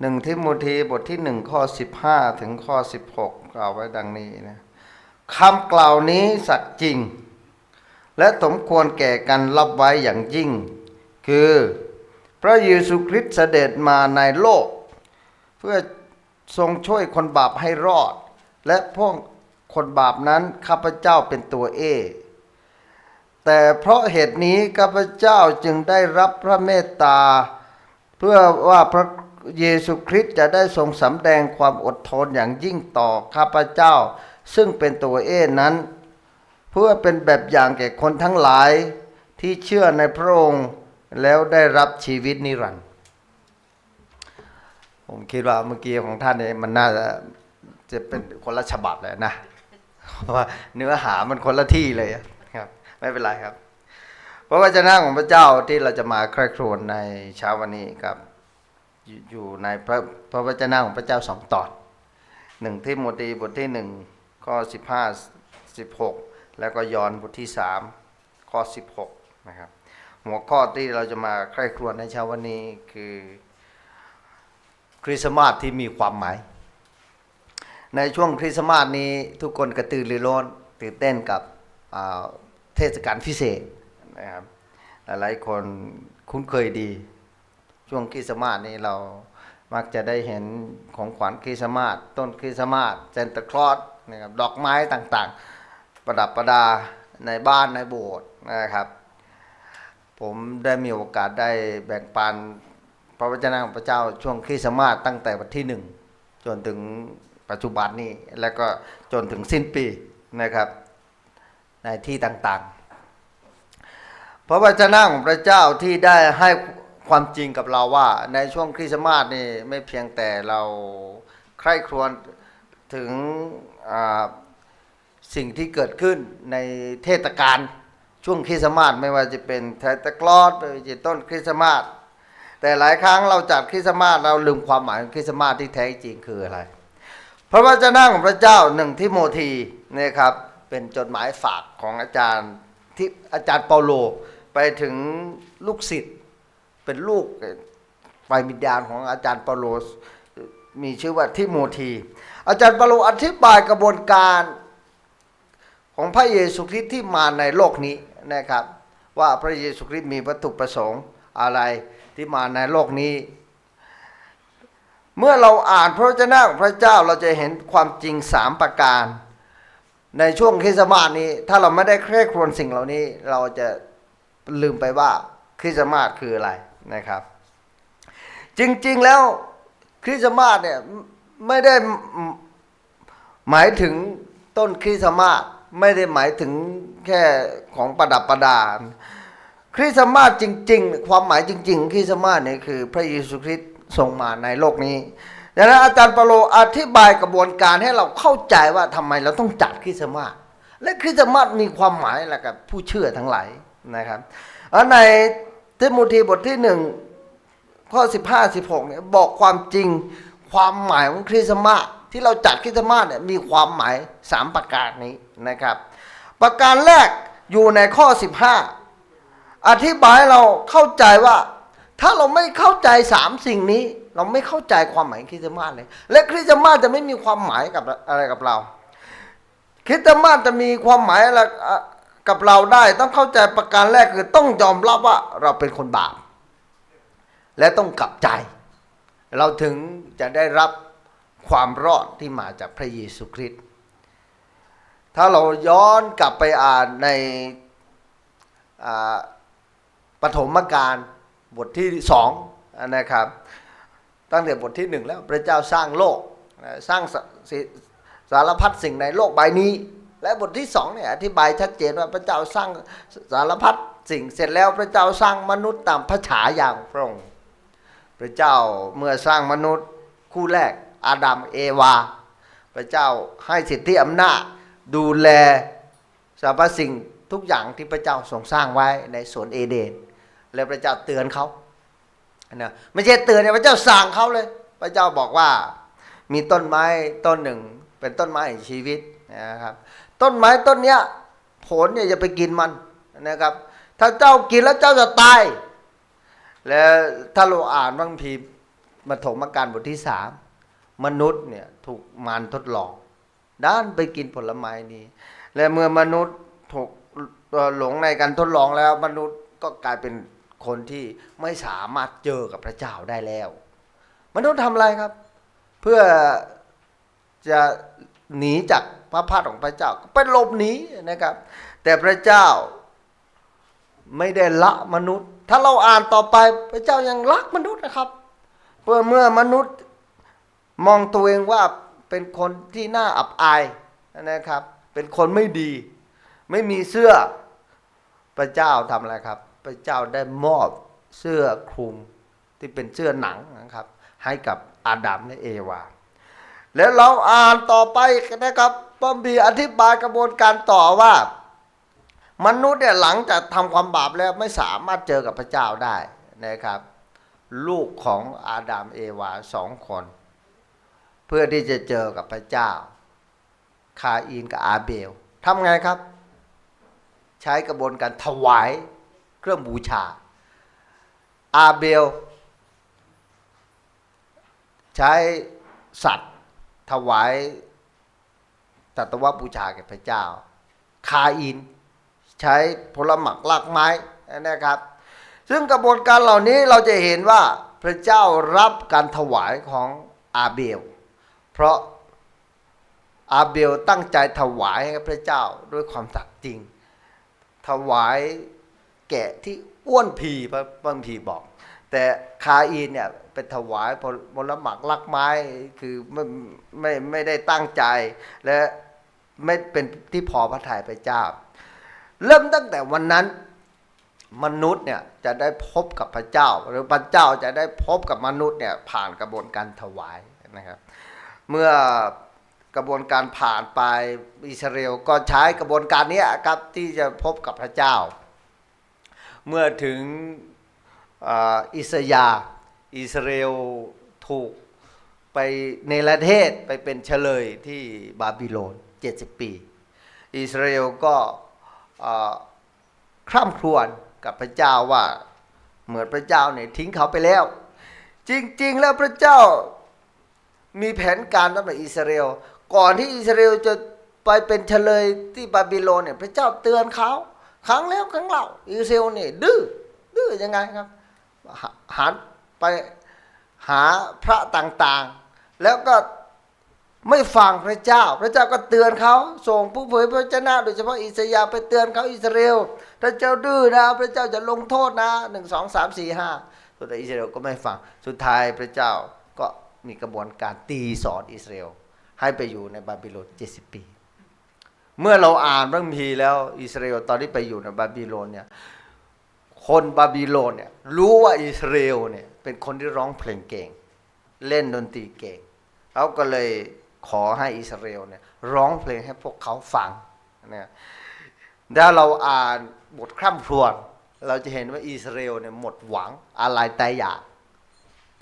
หนึ่งทิโมธีบทที่หนึ่งข้อสิบห้าถึงข้อสิบหกกล่าวไว้ดังนี้นะคำกล่าวนี้สัตย์จริง และสมควรแก่กันรับไว้อย่างยิ่ง คือพระเยซูคริสต์เสด็จมาในโลก เพื่อทรงช่วยคนบาปให้รอด และพวกคนบาปนั้นข้าพเจ้าเป็นตัวเอ แต่เพราะเหตุนี้ข้าพเจ้าจึงได้รับพระเมตตา เพื่อว่าพระ เยซูคริสต์จะได้ทรงสำแดงความอดทนอย่างยิ่งต่อข้าพเจ้า ซึ่งเป็นตัวเอนั้น เพื่อเป็นแบบอย่างแก่คนทั้งหลายที่เชื่อในพระองค์แล้วได้รับชีวิตนิรันดร์ผมคิดว่าเมื่อกี้ของท่านเนี่ยมันน่าจะจะเป็นคนละฉบับเลยนะว่าเนื้อหามันคนละที่เลยครับ ไม่เป็นไรครับพระวจนะของพระเจ้าที่เราจะมาใคร่ครวญในเช้าวันนี้ครับ อยู่ในพระพระวจนะของพระเจ้าสองตอนหนึ่งที่โมธีบทที่หนึ่งข้อสิบห้าสิบหกแล้วก็ยอนบทที่สามข้อสิบหกนะครับหัวข้อที่เราจะมาใคร่ครวญในเช้าวันนี้คือคริสต์มาสที่มีความหมาย ในช่วงคริสต์มาสนี้ทุกคนกระตือรือร้นตื่นเต้นกับเทศกาลพิเศษนะครับหลายคนคุ้นเคยดี ช่วงคริสต์มาสนี้เรามักจะได้เห็นของขวัญคริสต์มาสต้นคริสต์มาสเซนตาคลอสนะครับดอกไม้ต่างๆ ประดับประดาในบ้านในโบสถ์นะครับ ผมได้มีโอกาสได้แบ่งปันพระวจนะของพระเจ้าช่วงคริสต์มาสตั้งแต่วันที่หนึ่งจนถึงปัจจุบันนี้แล้วก็จนถึงสิ้นปีนะครับในที่ต่างๆ พระวจนะของพระเจ้าที่ได้ให้ ความจริงกับเราว่าในช่วงคริสต์มาสนี่ไม่เพียงแต่เราใคร่ครวญถึงสิ่งที่เกิดขึ้นในเทศกาลช่วงคริสต์มาสไม่ว่าจะเป็นเทตคลอสไม่ว่าจะต้นคริสต์มาสแต่หลายครั้งเราจัดคริสต์มาสเราลืมความหมายของคริสต์มาสที่แท้จริงคืออะไร พระวจนะของพระเจ้าหนึ่งทิโมธีนะครับเป็นจดหมายฝากของอาจารย์ที่อาจารย์เปาโลไปถึงลูกศิษย์ เป็นลูกฝ่ายวิญญาณของอาจารย์เปาโลมีชื่อว่าทิโมธี อาจารย์เปาโลอธิบายกระบวนการของพระเยซูคริสต์ที่มาในโลกนี้นะครับ ว่าพระเยซูคริสต์มีวัตถุประสงค์อะไรที่มาในโลกนี้ เมื่อเราอ่านพระวจนะของพระเจ้าเราจะเห็นความจริงสามประการในช่วงคริสต์มาสนี้ ถ้าเราไม่ได้เคร่ครวญสิ่งเหล่านี้ เราจะลืมไปว่าคริสต์มาสคืออะไร นะครับ จริงๆแล้วคริสต์มาสเนี่ยไม่ได้หมายถึงต้นคริสต์มาสไม่ได้หมายถึงแค่ของประดับประดา คริสต์มาสจริง ๆ ความหมายจริง ๆ คริสต์มาสเนี่ยคือพระเยซูคริสต์ทรงมาในโลกนี้ดังนั้นอาจารย์เปาโลอธิบายกระบวนการให้เราเข้าใจว่าทำไมเราต้องจัดคริสต์มาสและคริสต์มาสมีความหมายอะไรกับผู้เชื่อทั้งหลายนะครับใน ทิโมธีบทที่หนึ่งข้อสิบห้าสิบหกเนี่ยบอกความจริงความหมายของคริสต์มาสที่เราจัดคริสต์มาสเนี่ยมีความหมายสามประการนี้นะครับ ประการแรกอยู่ในข้อสิบห้าอธิบายให้เราเข้าใจว่า ถ้าเราไม่เข้าใจสามสิ่งนี้ เราไม่เข้าใจความหมายคริสต์มาสเลย และคริสต์มาสจะไม่มีความหมายกับอะไรกับเราคริสต์มาสจะมีความหมายอะไร กับเราได้ต้องเข้าใจประการแรกคือต้องยอมรับว่าเราเป็นคนบาป และต้องกลับใจ เราถึงจะได้รับความรอดที่มาจากพระเยซูคริสต์ถ้าเราย้อนกลับไปอ่านในปฐมกาลบทที่สองนะครับ ตั้งแต่บทที่หนึ่งแล้วพระเจ้าสร้างโลกสร้างสสารพัดสิ่งในโลกใบนี้ และบทที่สองเนี่ยอธิบายชัดเจนว่าพระเจ้าสร้างสารพัดสิ่งเสร็จแล้วพระเจ้าสร้างมนุษย์ตามพระฉายาของพระองค์พระเจ้าเมื่อสร้างมนุษย์คู่แรกอาดัมเอวา พระเจ้าให้สิทธิอำนาจดูแลสรรพสิ่งทุกอย่างที่พระเจ้าทรงสร้างไว้ในสวนเอเดน แล้วพระเจ้าเตือนเขานะไม่ใช่เตือนเนี่ยพระเจ้าสั่งเขาเลย พระเจ้าบอกว่ามีต้นไม้ต้นหนึ่ง เป็นต้นไม้แห่งชีวิตนะครับ ต้นไม้ต้นเนี้ยผลเนี่ยอย่าไปกินมันนะครับ ถ้าเจ้ากินแล้วเจ้าจะตาย แล้วถ้าเราอ่านบางทีปฐมกาลบทที่สามมนุษย์เนี่ยถูกมารทดลอง ด้านไปกินผลไม้นี้ และเมื่อมนุษย์ถูกหลงในการทดลองแล้ว มนุษย์ก็กลายเป็นคนที่ไม่สามารถเจอกับพระเจ้าได้แล้ว มนุษย์ทำอะไรครับ เพื่อจะหนีจาก พระพักของพระเจ้าก็เป็นหลบหนีนะครับ แต่พระเจ้าไม่ได้ละมนุษย์ ถ้าเราอ่านต่อไปพระเจ้ายังรักมนุษย์นะครับเพื่อเมื่อมนุษย์มองตัวเองว่าเป็นคนที่น่าอับอายนะครับ เป็นคนไม่ดี ไม่มีเสื้อพระเจ้าทำอะไรครับ พระเจ้าได้มอบเสื้อคลุมที่เป็นเสื้อหนังนะครับ ให้กับอาดัมและเอวา แล้วเราอ่านต่อไปนะครับ พระบีอธิบายกระบวนการต่อว่า มนุษย์เนี่ยหลังจากทำความบาปแล้วไม่สามารถเจอกับพระเจ้าได้นะครับ ลูกของอาดัมเอวาสองคน เพื่อที่จะเจอกับพระเจ้า คาอินกับอาเบลทำไงครับ ใช้กระบวนการถวายเครื่องบูชา อาเบล ใช้สัตว์ถวาย ตัตวบูชาแก่พระเจ้า คาอิน ใช้ผลหมักลากไม้นะครับ ซึ่งกระบวนการเหล่านี้เราจะเห็นว่าพระเจ้ารับการถวายของอาเบล เพราะอาเบลตั้งใจถวายให้พระเจ้าด้วยความสัตย์จริง ถวายแกะที่อ้วนพีพระบางพีบอก แต่คาอินเนี่ยเป็นถวายผลผลหมักลักไม้คือไม่ไม่ไม่ได้ตั้งใจและ ไม่เป็นที่พอพระทัยพระเจ้า เริ่มตั้งแต่วันนั้นมนุษย์เนี่ยจะได้พบกับพระเจ้า หรือพระเจ้าจะได้พบกับมนุษย์เนี่ยผ่านกระบวนการถวายนะครับ เมื่อกระบวนการผ่านไปอิสราเอลก็ใช้กระบวนการนี้ครับที่จะพบกับพระเจ้า เมื่อถึงอิสยาอิสราเอลถูกไปในประเทศไปเป็นเฉลยที่บาบิโลน 70 ปี อิสราเอลก็คร่ำครวญกับพระเจ้าว่าเหมือนพระเจ้าเนี่ยทิ้งเขาไปแล้ว จริงๆ แล้วพระเจ้ามีแผนการสำหรับอิสราเอลก่อนที่อิสราเอลจะไปเป็นเฉลยที่บาบิโลนเนี่ยพระเจ้าเตือนเขาครั้งแล้วครั้งเล่าอิสราเอลเนี่ยดื้อดื้อยังไงครับหันไปหาพระต่างๆ แล้วก็ ไม่ฟังพระเจ้า พระเจ้าก็เตือนเขาส่งผู้เผยพระเจ้าโดยเฉพาะอิสยาไปเตือนเขาอิสราเอลถ้าเจ้าดื้อนะ พระเจ้าจะลงโทษนะหนึ่งสองสามสี่ห้าสุดท้ายอิสราเอลก็ไม่ฟังสุดท้ายพระเจ้าก็มีกระบวนการตีสอนอิสราเอลให้ไปอยู่ในบาบิโลนเจ็ดสิบปี เมื่อเราอ่านพระคัมภีร์แล้วอิสราเอลตอนที่ไปอยู่ในบาบิโลนเนี่ยคนบาบิโลนเนี่ยรู้ว่าอิสราเอลเนี่ยเป็นคนที่ร้องเพลงเก่ง เล่นดนตรีเก่งเขาก็เลย ขอให้อิสราเอลเนี่ยร้องเพลงให้พวกเขาฟังเนี่ยถ้าเราอ่านบทคร่ำครวญเราจะเห็นว่าอิสราเอลเนี่ยหมดหวังอะไรตายอยาก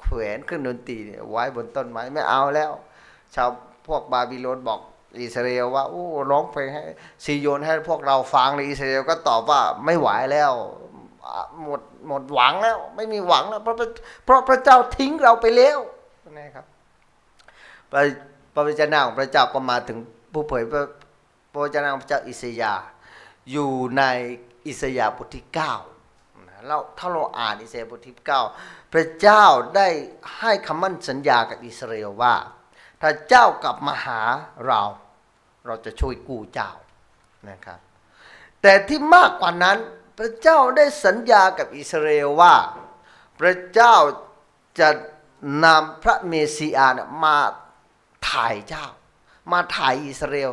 แขวนขึ้นดนตรีเนี่ยไว้บนต้นไม้ไม่เอาแล้ว ชาวพวกบาบิโลนบอกอิสราเอลว่าโอ้ร้องเพลงให้ซีโยนให้พวกเราฟังเลยอิสราเอลก็ตอบว่าไม่ไหวแล้วหมดหมดหวังแล้วไม่มีหวังแล้วเพราะพระเพราะพระเจ้าทิ้งเราไปแล้วนะครับ พระวจนะของพระเจ้าก็มาถึงผู้เผยพระพระวจนะของพระเจ้าอิสยาอยู่ในอิสยาบทที่เก้านะเราถ้าเราอ่านอิสยาบทที่เก้าพระเจ้าได้ให้คำมั่นสัญญากับอิสราเอลว่า ถ้าเจ้ากลับมาหาเรา เราจะช่วยกู้เจ้านะครับแต่ที่มากกว่านั้นพระเจ้าได้สัญญากับอิสราเอลว่า พระเจ้าจะนำพระเมสสิอาเนี่ยมา ถ่ายเจ้า มาถ่ายอิสราเอล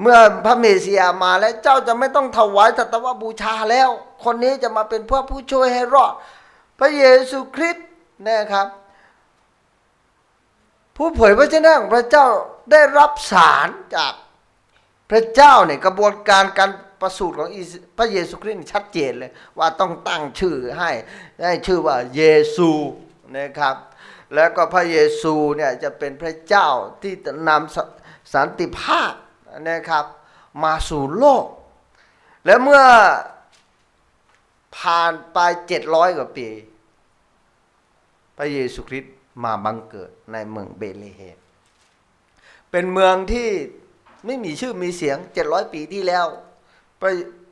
เมื่อพระเมสสิอามาแล้วเจ้าจะไม่ต้องถวายสัตวบูชาแล้ว คนนี้จะมาเป็นพระผู้ช่วยให้รอด พระเยซูคริสต์นะครับ ผู้เผยพระชนะของพระเจ้าได้รับสารจากพระเจ้าเนี่ยกระบวนการการประสูติของพระเยซูคริสต์ชัดเจนเลยว่าต้องตั้งชื่อให้ให้ชื่อว่าเยซูนะครับ แล้วก็พระเยซูเนี่ยจะเป็นพระเจ้าที่นำสสันติภาพนะครับมาสู่โลก และเมื่อผ่านไปเจ็ดร้อยกว่าปี พระเยซูคริสต์มาบังเกิดในเมืองเบเลเฮมเป็นเมืองที่ไม่มีชื่อมีเสียงเจ็ดร้อยปีที่แล้ว พระ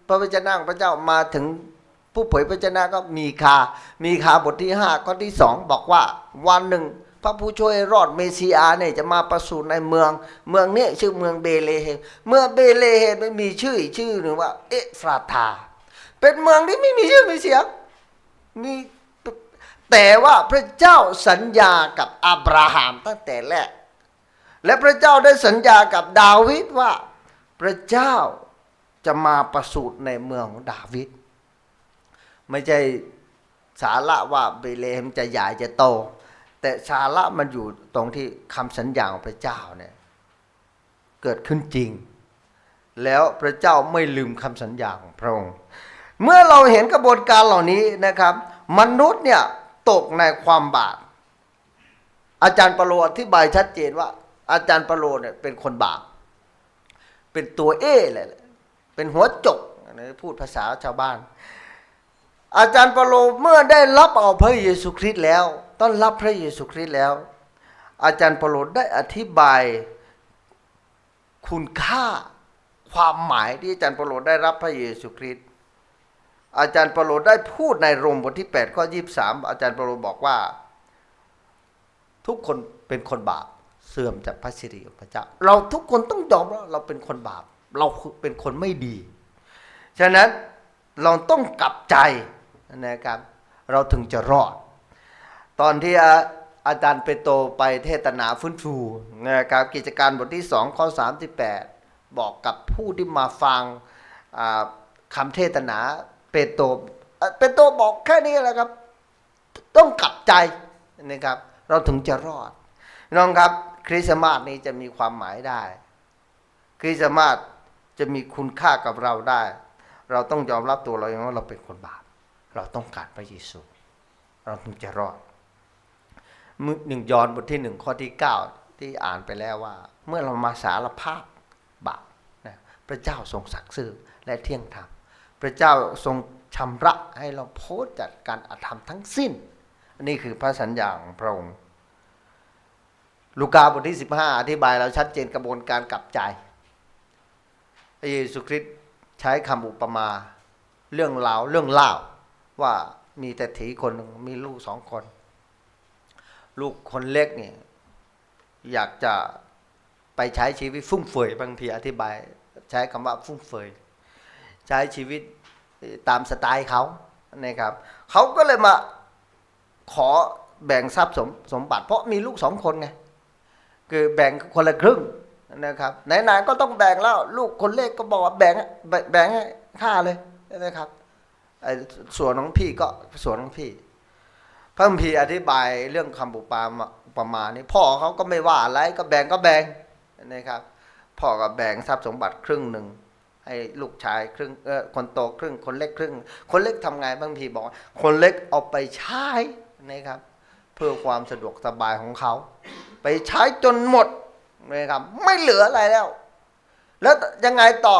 พระวจนะของพระเจ้ามาถึง ผู้เผยพระวจนะก็มีคา มีคาบทที่ห้าข้อที่สองบอกว่าวันหนึ่ง พระผู้ช่วยรอดเมสสิอาเนี่ยจะมาประสูติในเมือง เมืองนี้ชื่อเมืองเบเลเฮมเมื่อเบเลเฮมไม่มีชื่ออีกชื่อหนึ่งว่า เอฟราธาเป็นเมืองที่ไม่มีชื่อมีเสียงมีแต่ว่าพระเจ้าสัญญากับอับราฮัมตั้งแต่แรก และพระเจ้าได้สัญญากับดาวิดว่า พระเจ้าจะมาประสูติในเมืองของดาวิด ไม่ใช่สาระว่าเบเลเฮมจะใหญ่จะโต แต่สาระมันอยู่ตรงที่คำสัญญาของพระเจ้าเนี่ยเกิดขึ้นจริง แล้วพระเจ้าไม่ลืมคำสัญญาของพระองค์ เมื่อเราเห็นกระบวนการเหล่านี้นะครับ มนุษย์เนี่ยตกในความบาปอาจารย์ปะโลอธิบายชัดเจนว่า อาจารย์ปะโลเนี่ยเป็นคนบาปเป็นตัวเอ้เลยแหละเป็นหัวจกอันพูดภาษาชาวบ้าน อาจารย์เปโลเมื่อได้รับเอาพระเยซูคริสต์แล้ว ต้อนรับพระเยซูคริสต์แล้ว อาจารย์เปโลได้อธิบายคุณค่าความหมายที่อาจารย์เปโลได้รับพระเยซูคริสต์อาจารย์เปโลได้พูดในโรมบทที่8ข้อ23 อาจารย์เปโลบอกว่า ทุกคนเป็นคนบาปเสื่อมจากพระสิริของพระเจ้า เราทุกคนต้องยอมว่าเราเป็นคนบาป เราเป็นคนไม่ดี ฉะนั้นเราต้องกลับใจ นะครับ เราถึงจะรอด ตอนที่อาจารย์เปโตรไปเทศนาฟื้นฟูนะครับกิจการบทที่ 2 ข้อ 38 บอกกับผู้ที่มาฟังอ่าคำเทศนาเปโตรเอ่อเปโตรบอกแค่นี้แหละครับ ต้องกลับใจนะครับ เราถึงจะรอดน้องครับคริสต์มาสนี้จะมีความหมายได้ คริสต์มาสจะมีคุณค่ากับเราได้ เราต้องยอมรับตัวเราเองว่าเราเป็นคนบาป เราต้องการพระเยซู เราถึงจะรอดมือหนึ่งยอนบทที่หนึ่งข้อที่เก้าที่อ่านไปแล้วว่า เมื่อเรามาสารภาพบาปนะพระเจ้าทรงสักดิ์ซื่อและเที่ยงธรรมพระเจ้าทรงชำระให้เราพ้นจากการอาธรรมทั้งสิ้น อันนี้คือพระสัญญาของพระองค์ ลูกาบทที่ 15 อธิบายเราชัดเจนกระบวนการกลับใจ พระเยซูคริสต์ใช้คำอุปมา เรื่องราวเรื่องเล่า ว่ามีแต่ถีคนหนึ่งมีลูกสองคน ลูกคนเล็กเนี่ยอยากจะไปใช้ชีวิตฟุ่มเฟือยบางทีอธิบาย ใช้คำว่าฟุ่มเฟือยใช้ชีวิตตามสไตล์เขานะครับเขาก็เลยมาขอแบ่งทรัพย์สมสมบัติ เพราะมีลูกสองคนไงคือแบ่งคนละครึ่งนะครับไหนๆก็ต้องแบ่งแล้ว ลูกคนเล็กก็บอกว่าแบ่งแบ่งให้ข้าเลยนะครับ ส่วนของพี่ก็ส่วนของพี่ พระคัมภีร์อธิบายเรื่องคำอุปมาอุปมาณนี้ พ่อเขาก็ไม่ว่าอะไรก็แบ่งก็แบ่งนะครับ พ่อก็แบ่งทรัพย์สมบัติครึ่งหนึ่งให้ลูกชายครึ่งเออคนโตครึ่ง คนเล็กครึ่ง คนเล็กทำไงบางทีบอก คนเล็กเอาไปใช้นะครับ เพื่อความสะดวกสบายของเขา ไปใช้จนหมดนะครับ ไม่เหลืออะไรแล้ว แล้วยังไงต่อ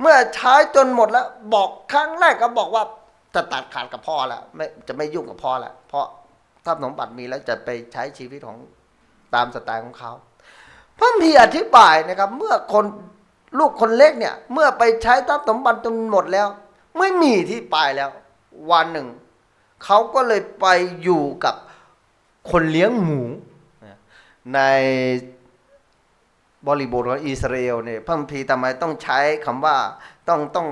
เมื่อใช้จนหมดแล้ว บอกครั้งแรกก็บอกว่า จะตัดขาดกับพ่อแล้วไม่จะไม่ยุ่งกับพ่อแล้วเพราะทรัพย์สมบัติมีแล้วจะไปใช้ชีวิตของตามสไตล์ของเขาพระพีอธิบายนะครับ เมื่อคนลูกคนเล็กเนี่ย เมื่อไปใช้ทรัพย์สมบัติจนหมดแล้ว ไม่มีที่ไปแล้ว วันหนึ่ง เขาก็เลยไปอยู่กับคนเลี้ยงหมูในบริบทของอิสราเอลเนี่ยพระมีทำไมต้องใช้คำว่าต้องต้อง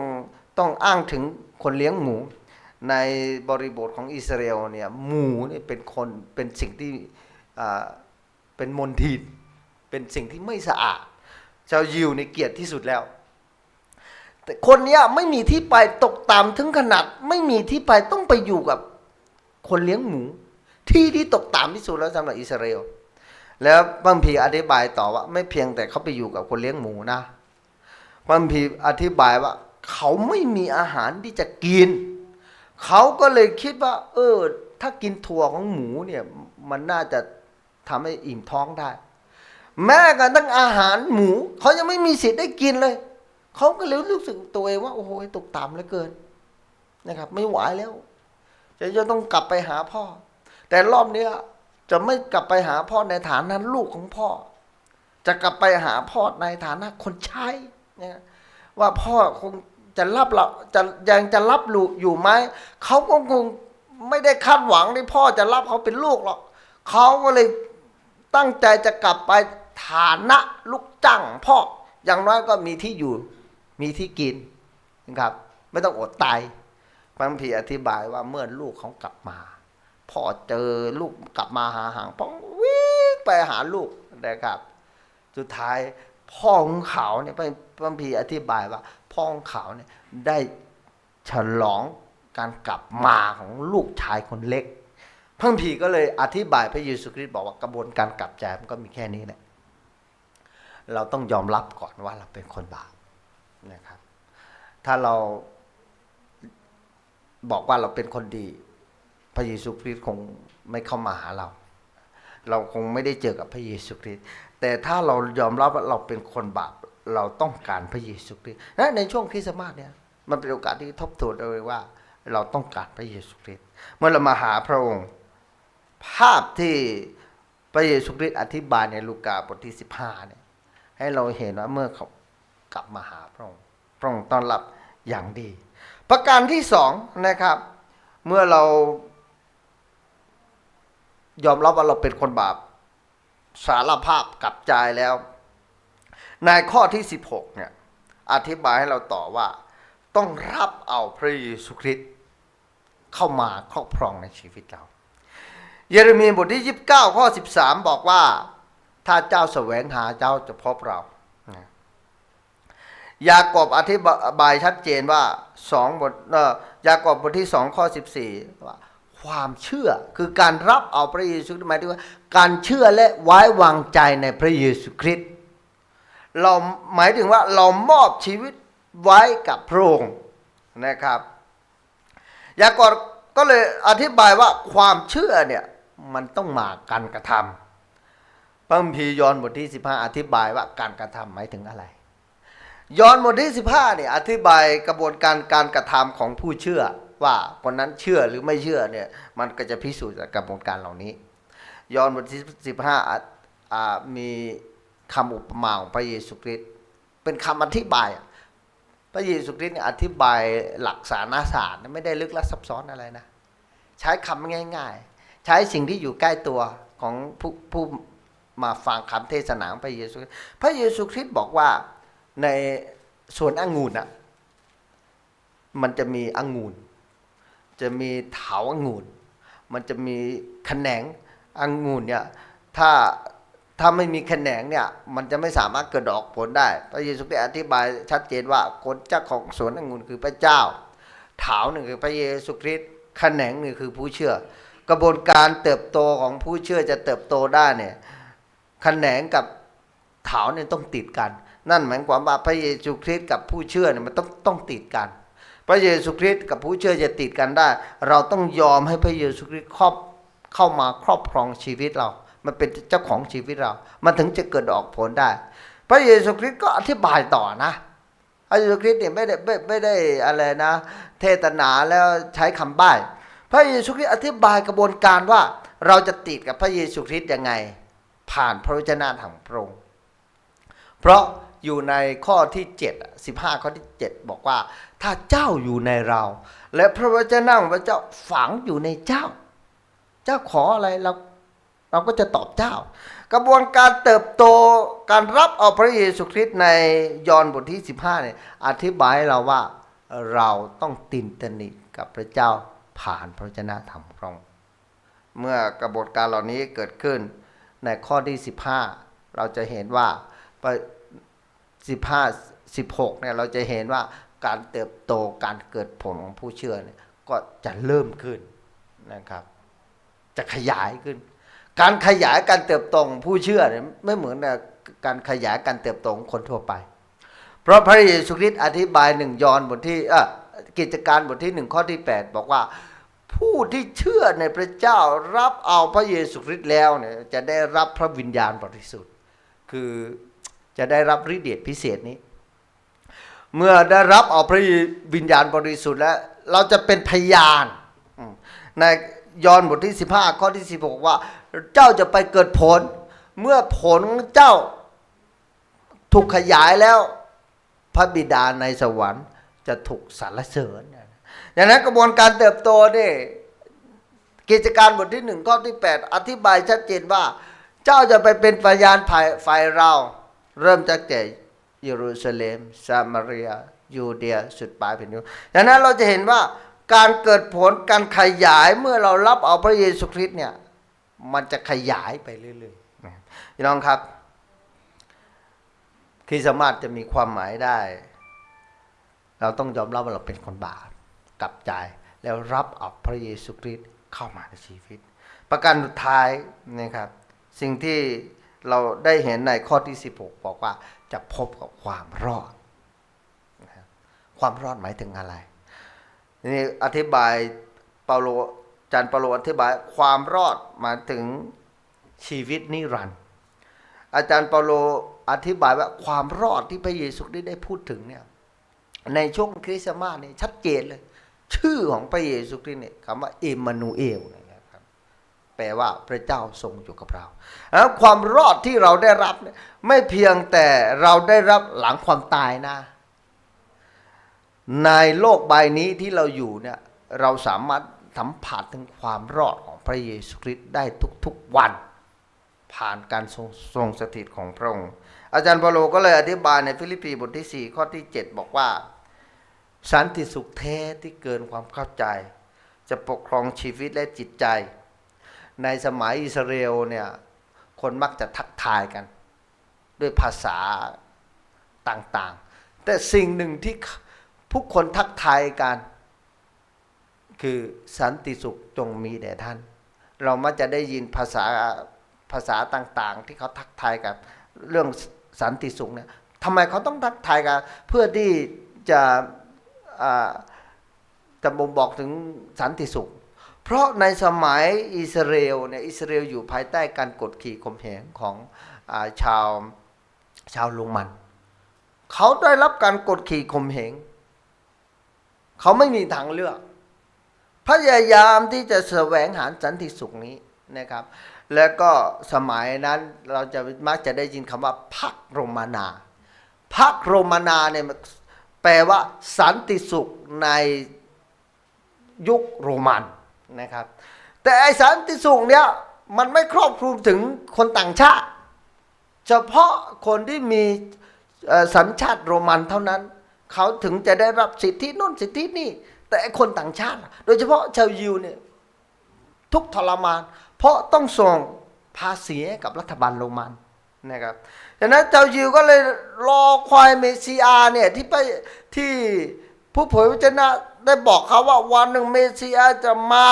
ต้องอ้างถึงคนเลี้ยงหมู ในบริบทของอิสราเอลเนี่ยหมูเนี่ยเป็นคนเป็นสิ่งที่เป็นมลทินเป็นสิ่งที่ไม่สะอาด ชาวยิวในเกลียดที่สุดแล้ว แต่คนเนี้ยไม่มีที่ไปตกต่ำถึงขนาด ไม่มีที่ไปต้องไปอยู่กับคนเลี้ยงหมู ที่ที่ตกต่ำที่สุดแล้วสำหรับอิสราเอลแล้วบางพีอธิบายต่อว่า ไม่เพียงแต่เขาไปอยู่กับคนเลี้ยงหมูนะบางพีอธิบายว่า เขาไม่มีอาหารที่จะกิน เขาก็เลยคิดว่า เออ ถ้ากินถั่วของหมูเนี่ยมันน่าจะทำให้อิ่มท้องได้ แม้กระทั่งอาหารหมู เขายังไม่มีสิทธิ์ได้กินเลย เขาก็เลยรู้สึกตัวเองว่า โอ้โหตกต่ำเหลือเกิน นะครับ ไม่ไหวแล้วจะจะต้องกลับไปหาพ่อ แต่รอบนี้จะไม่กลับไปหาพ่อในฐานะลูกของพ่อ จะกลับไปหาพ่อในฐานะคนใช้นี่ว่าพ่อคง จะรับเราจะยังจะรับลูกอยู่ไหมเขาก็คงไม่ได้คาดหวังที่พ่อจะรับเขาเป็นลูกหรอกเขาก็เลยตั้งใจจะกลับไปฐานะลูกจ้างพ่ออย่างน้อยก็มีที่อยู่มีที่กินนะครับ ไม่ต้องอดตายพระพีอธิบายว่าเมื่อลูกเขากลับมาพ่อเจอลูกกลับมาหาห่างพ่อวิ่งไปหาลูกนะครับ สุดท้ายพ่อของเขาเนี่ยพระพีอธิบายว่า พ่อของเขาเนี่ยได้ฉลองการกลับมาของลูกชายคนเล็กพระคัมภีก็เลยอธิบายพระเยซูคริสต์บอกว่ากระบวนการกลับใจมันก็มีแค่นี้แหละเราต้องยอมรับก่อนว่าเราเป็นคนบาปนะครับ ถ้าเราบอกว่าเราเป็นคนดี พระเยซูคริสต์คงไม่เข้ามาหาเรา เราคงไม่ได้เจอกับพระเยซูคริสต์แต่ถ้าเรายอมรับว่าเราเป็นคนบาป เราต้องการพระเยซูคริสต์และในช่วงคริสต์มาสเนี่ยมันเป็นโอกาสที่ทบทวนเลยว่า เราต้องการพระเยซูคริสต์เมื่อเรามาหาพระองค์ ภาพที่พระเยซูคริสต์อธิบายในลูกาบทที่สิบห้าเนี่ยให้เราเห็นว่าเมื่อเขากลับมาหาพระองค์พระองค์ต้อนรับอย่างดี ประการที่สองนะครับ เมื่อเรายอมรับว่าเราเป็นคนบาปสารภาพกลับใจแล้ว ในข้อที่ 16เนี่ยอธิบายให้เราต่อว่า ต้องรับเอาพระเยซูคริสต์เข้ามาครอบครองในชีวิตเรา เยเรมีบทที่ 29 ข้อ 13 บอกว่า ถ้าเจ้าแสวงหาเจ้าจะพบเรายากอบอธิบายชัดเจนว่าสองบทยากอบบทที่สองข้อ14ว่าความเชื่อคือการรับเอาพระเยซูคริสต์หมายถึงว่า การเชื่อและไว้วางใจในพระเยซูคริสต์ เราหมายถึงว่าเรามอบชีวิตไว้กับพระองค์นะครับยากอบก็เลยอธิบายว่าความเชื่อเนี่ยมันต้องมาการกระทำพระคัมภียอนบทที่ 15 อธิบายว่าการกระทำหมายถึงอะไร ยอนบทที่ 15เนี่ยอธิบายกระบวนการการกระทำของผู้เชื่อว่าคนนั้นเชื่อหรือไม่เชื่อเนี่ยมันก็จะพิสูจน์จากกระบวนการเหล่านี้ ยอนบทที่ 15อะอ่ามี คำอุปมาของพระเยซูคริสต์เป็นคำอธิบาย พระเยซูคริสต์เนี่ยอธิบายหลักสารศาสตร์ไม่ได้ลึกลับซับซ้อนอะไรนะ ใช้คำง่าย ๆ ใช้สิ่งที่อยู่ใกล้ตัวของผู้ผู้มาฟังคำเทศนาของพระเยซูพระเยซูคริสต์บอกว่าในสวนองุ่นอะมันจะมีองุ่นจะมีเถาองุ่นมันจะมีแขนงองุ่นเนี่ยถ้า ถ้าไม่มีแขนงเนี่ย มันจะไม่สามารถเกิดดอกผลได้ พระเยซูคริสต์อธิบายชัดเจนว่าคนเจ้าของสวนองุ่นคือพระเจ้าถาหนึ่งคือพระเยซูคริสต์แขนงหนึ่งคือผู้เชื่อ กระบวนการเติบโตของผู้เชื่อจะเติบโตได้เนี่ยแขนงกับถาเนี่ยต้องติดกัน นั่นหมายความว่าพระเยซูคริสต์กับผู้เชื่อเนี่ยมันต้องต้องติดกัน พระเยซูคริสต์กับผู้เชื่อจะติดกันได้ เราต้องยอมให้พระเยซูคริสต์ครอบเข้ามาครอบครองชีวิตเรา มันเป็นเจ้าของชีวิตเรา มันถึงจะเกิดออกผลได้ พระเยซูคริสต์ก็อธิบายต่อนะพระเยซูคริสต์เนี่ยไม่ได้ไม่ไม่ได้อะไรนะ เทศนาแล้วใช้คำใบ้พระเยซูคริสต์อธิบายกระบวนการว่าเราจะติดกับพระเยซูคริสต์ยังไง ผ่านพระวจนะของพระองค์เพราะอยู่ในข้อที่ 7 15 ข้อที่ 7 บอกว่า ถ้าเจ้าอยู่ในเรา และพระวจนะของพระเจ้าฝังอยู่ในเจ้า เจ้าขออะไรเรา เราก็จะตอบเจ้า กระบวนการเติบโตการรับเอาพระเยซูคริสต์ในยอห์นบทที่ 15เนี่ยอธิบายให้เราว่าเราต้องตินตนิกับพระเจ้าผ่านพระวจนะธรรมของพรองเมื่อกระบวนการเหล่านี้เกิดขึ้นในข้อที่ 15 เราจะเห็นว่า15 16เนี่ยเราจะเห็นว่าการเติบโตการเกิดผลของผู้เชื่อเนี่ยก็จะเริ่มขึ้นนะครับ จะขยายขึ้น การขยายการเติบโตของผู้เชื่อเนี่ยไม่เหมือนกับการขยายการเติบโตของคนทั่วไป เพราะพระเยซูคริสต์อธิบายหนึ่งยอห์นบทที่เออกิจการบทที่หนึ่งข้อที่ 8 บอกว่าผู้ที่เชื่อในพระเจ้ารับเอาพระเยซูคริสต์แล้วเนี่ยจะได้รับพระวิญญาณบริสุทธิ์คือจะได้รับฤทธิ์เดชพิเศษนี้ เมื่อได้รับเอาพระวิญญาณบริสุทธิ์แล้ว เราจะเป็นพยานในยอห์นบทที่ 15 ข้อที่ 16 ว่า เจ้าจะไปเกิดผล เมื่อผลเจ้าถูกขยายแล้ว พระบิดาในสวรรค์จะถูกสรรเสริญดังนั้นกระบวนการเติบโตนี่กิจการบทที่หนึ่งข้อที่แปดอธิบายชัดเจนว่า เจ้าจะไปเป็นพยานฝ่ายเรา เริ่มจากแต่เยรูซาเล็มซามารียยูเดียสุดปลายแผ่นดินดังนั้นเราจะเห็นว่าการเกิดผลการขยายเมื่อเรารับเอาพระเยซูคริสต์เนี่ย มันจะขยายไปเรื่อยๆนะครับพี่น้องครับ คริสต์มาสจะมีความหมายได้ เราต้องยอมรับว่าเราเป็นคนบาปกลับใจแล้วรับเอาพระเยซูคริสต์เข้ามาในชีวิต ประการสุดท้ายนะครับ สิ่งที่เราได้เห็นในข้อที่ 16 บอกว่าจะพบกับความรอดนะครับความรอดหมายถึงอะไรนี่อธิบายเปาโลอา จารย์เปาโลอธิบายความรอดมาถึงชีวิตนิรันดร์อาจารย์เปาโลอธิบายว่าความรอดที่พระเยซูได้ได้พูดถึงเนี่ยในช่วงคริสต์มาสเนี่ยชัดเจนเลย ชื่อของพระเยซูคริสต์เนี่ยคำว่าเอมานูเอลนะครับแปลว่าพระเจ้าทรงอยู่กับเราแล้วความรอดที่เราได้รับเนี่ยไม่เพียงแต่เราได้รับหลังความตายนะ ในโลกใบนี้ที่เราอยู่เนี่ยเราสามารถ สัมผัสถึงความรอดของพระเยซูคริสต์ได้ทุกๆวัน ผ่านการทรงทรงสถิตของพระองค์ อาจารย์เปโลก็เลยอธิบายในฟิลิปปีบทที่ 4 ข้อที่ 7 บอกว่า สันติสุขแท้ที่เกินความเข้าใจ จะปกครองชีวิตและจิตใจ ในสมัยอิสราเอลเนี่ยคนมักจะทักทายกัน ด้วยภาษาต่างๆ แต่สิ่งหนึ่งที่ผู้คนทักทายกัน คือสันติสุขจงมีแด่ท่าน เรามักจะได้ยินภาษาภาษาต่างๆ ที่เขาทักทายกับเรื่องสันติสุขเนี่ยทำไมเขาต้องทักทายกันเพื่อที่จะจะบ่งบอกถึงสันติสุข เพราะในสมัยอิสราเอลเนี่ยอิสราเอลอยู่ภายใต้การกดขี่ข่มเหงของอาชาวชาวลุงมัน เขาได้รับการกดขี่ข่มเหงเขาไม่มีทางเลือก พยายามที่จะแสวงหาสันติสุขนี้นะครับ แล้วก็สมัยนั้นเราจะมักจะได้ยินคำว่าพักโรมานาพักโรมานาเนี่ยแปลว่าสันติสุขในยุคโรมันนะครับ แต่ไอสันติสุขเนี่ยมันไม่ครอบคลุมถึงคนต่างชาติ เฉพาะคนที่มีสัญชาติโรมันเท่านั้น เขาถึงจะได้รับสิทธินู่นสิทธินี่ แต่คนต่างชาติ โดยเฉพาะชาวยิวเนี่ยทุกทรมาน เพราะต้องส่งภาษีให้กับรัฐบาลโรมันนะครับดังนั้นชาวยิวก็เลยรอควายเมสสิอาเนี่ยที่ไปที่ผู้เผยพระชนะได้บอกเขาว่าวันหนึ่งเมสสิอาจะมา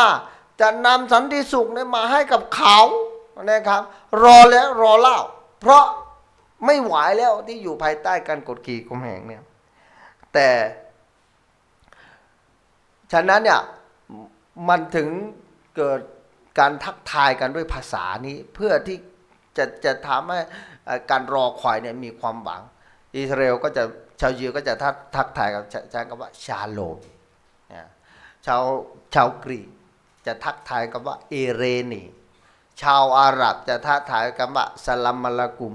จะนำสันติสุขเนี่ยมาให้กับเขานะครับ รอแล้วรอเล่า เพราะไม่ไหวแล้วที่อยู่ภายใต้การกดขี่ข่มเหงเนี่ยแต่ ฉะนั้นเนี่ยมันถึงเกิดการทักทายกันด้วยภาษานี้เพื่อที่จะจะทำให้การรอคอยเนี่ยมีความหวัง อิสราเอลก็จะชาวยิวก็จะทักทักทายกับใช้คำว่าชาโลมนะชาวชาวกรีกจะทักทายกับว่าเอเรนีชาวอาหรับจะท้าทายกันว่าสลัมมาลากุม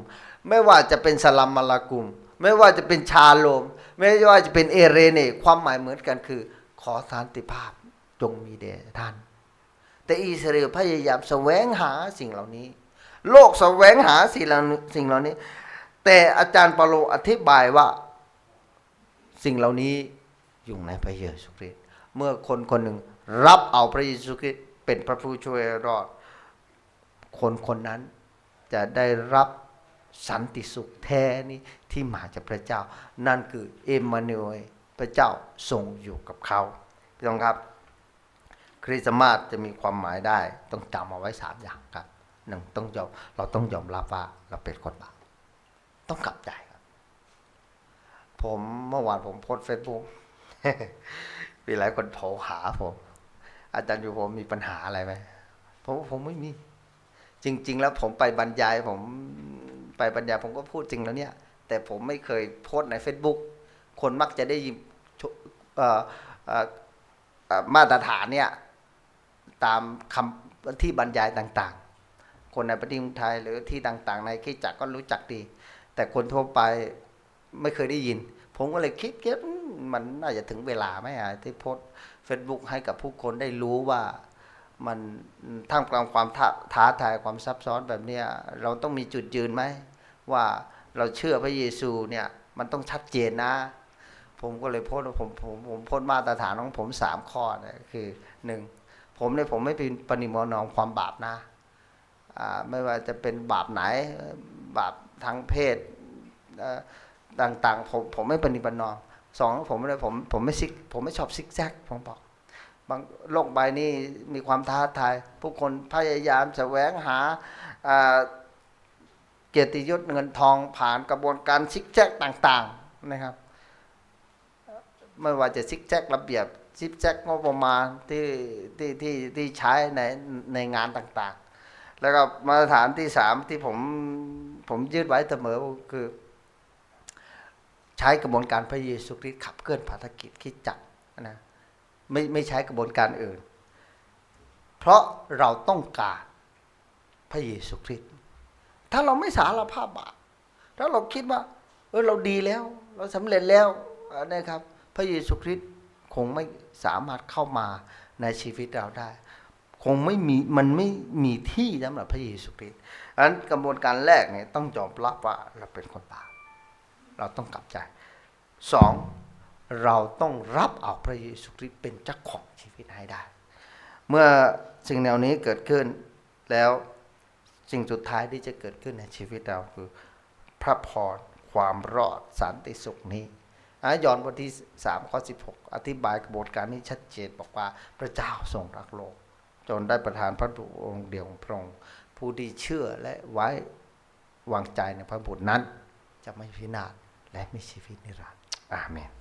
ไม่ว่าจะเป็นสลัมมาลากุม ไม่ว่าจะเป็นชาโลม ไม่ว่าจะเป็นเอเรเนความหมายเหมือนกันคือ ขอสันติภาพจงมีแด่ท่าน แต่อิสราเอลพยายามแสวงหาสิ่งเหล่านี้ โลกแสวงหาสิ่งเหล่านี้สิ่งเหล่านี้ แต่อาจารย์เปาโลอธิบายว่าสิ่งเหล่านี้อยู่ในพระเยซูคริสต์เมื่อคนคนหนึ่งรับเอาพระเยซูคริสต์เป็นพระผู้ช่วยรอด คนคนนั้นจะได้รับสันติสุขแท้นี้ที่มาจากพระเจ้า นั่นคือเอมมานูเอล พระเจ้าทรงอยู่กับเขาพี่น้องครับ คริสต์มาสจะมีความหมายได้ต้องจำเอาไว้สามอย่างครับหนึ่งต้องยอมเราต้องยอมรับว่าเราเป็นคนบาปต้องกลับใจครับ ผมเมื่อวานผมโพสเฟซบุ๊กมีหลายคนโทรหาผม อาจารย์อยู่ผมมีปัญหาอะไรไหมผมผมไม่มี จริง ๆ แล้วผมไปบรรยาย ผมไปบรรยายผมก็พูดจริงแล้วเนี่ย แต่ผมไม่เคยโพสใน Facebook คนมักจะได้ยินมาตรฐานเนี่ยตามคำที่บรรยายต่างๆ คนในประเทศไทยหรือที่ต่างๆ ในคริดจักรก็รู้จักดี แต่คนทั่วไปไม่เคยได้ยิน ผมก็เลยคิดเก็บมันน่าจะถึงเวลาไหมอะที่โพสเฟซบุ๊กให้กับผู้คนได้รู้ว่ามันท่ามกลางความท้าท้าทายความซับซ้อนแบบเนี้ยเราต้องมีจุดยืนไหม ว่าเราเชื่อพระเยซูเนี่ยมันต้องชัดเจนนะ ผมก็เลยโพสต์ว่าผมผมผมโพสมาตรฐานของผมสามข้อนะคือหนึ่งผมเนี่ยผมไม่เป็นปณิมนอมความบาปนะไม่ว่าจะเป็นบาปไหนบาปทางเพศต่างๆ ผมผมไม่ปณิปนอมสองผมเลยผมผมไม่ซิกผมไม่ชอบซิกแซกผมบอกบางโลกใบนี้มีความท้าทาย ผู้คนพยายามแสวงหาอ่าเกียรติยศเงินทองผ่านกระบวนการซิกแซกต่าง ๆนะครับ ไม่ว่าจะซิกแซกระเบียบซิกแซกงบประมาณที่ที่ที่ที่ใช้ในในงานต่างๆ แล้วก็มาตรฐานที่สามที่ผมผมยืดไว้เสมอคือ ใช้กระบวนการพระเยซูคริสต์ขับเคลื่อนภารกิจคิดจักนะไม่ไม่ใช้กระบวนการอื่น เพราะเราต้องการพระเยซูคริสต์ถ้าเราไม่สารภาพบาปถ้าเราคิดว่า เออเราดีแล้ว เราสำเร็จแล้วนะครับ พระเยซูคริสต์คงไม่สามารถเข้ามาในชีวิตเราได้ คงไม่มีมันไม่มีที่สำหรับพระเยซูคริสต์อันกระบวนการแรกเนี่ยต้องยอมรับว่าเราเป็นคนบาปเราต้องกลับใจสองเราต้องรับเอาพระเยซูคริสต์เป็นเจ้าของชีวิตให้ได้ เมื่อสิ่งแนวนี้เกิดขึ้นแล้วสิ่งสุดท้ายที่จะเกิดขึ้นในชีวิตเราคือ พระพรความรอดสันติสุขนี้ ยอนบทที่3ข้อ16 อธิบายกระบวนการนี้ชัดเจนบอกว่าพระเจ้าทรงรักโลก จนได้ประทานพระบุตรองค์เดียวของพระองค์ผู้ที่เชื่อและไว้วางใจในพระบุตรนั้น จะไม่พินาศและมีชีวิตนิรันดร์อาเมน